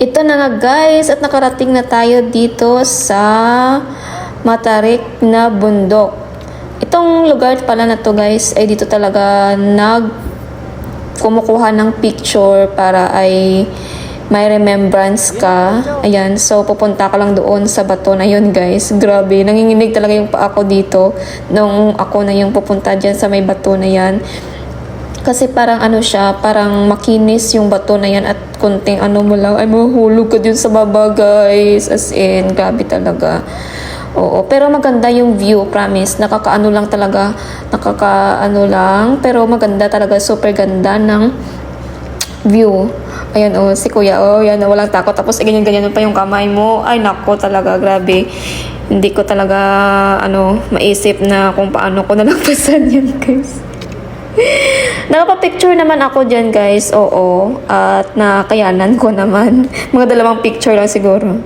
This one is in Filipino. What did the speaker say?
Ito na nga guys at nakarating na tayo dito sa Matarik na bundok. Itong lugar pala na to guys ay dito talaga nag kumukuha ng picture para ay may remembrance ka. Ayan, so pupunta ka lang doon sa bato na yun guys. Grabe, nanginginig talaga yung pa ako dito nung ako na yung pupunta dyan sa may bato na yan. Kasi parang ano siya, parang makinis yung bato na yan at konting ano mo lang, ay mahuhulog ka dun sa baba guys. As in, grabe talaga. Oo, pero maganda yung view, promise. Nakakaano lang talaga, nakakaano lang, pero maganda talaga, super ganda ng view. Ayan, oh, si kuya, oh, yan, oh, walang takot. Tapos, eh, ganyan-ganyan pa yung kamay mo. Ay, nako talaga, grabe. Hindi ko talaga, ano, maisip na kung paano ko nalagpasan yan, guys. Nakapapicture naman ako dyan, guys. Oo. At nakayanan ko naman. Mga dalawang picture lang siguro.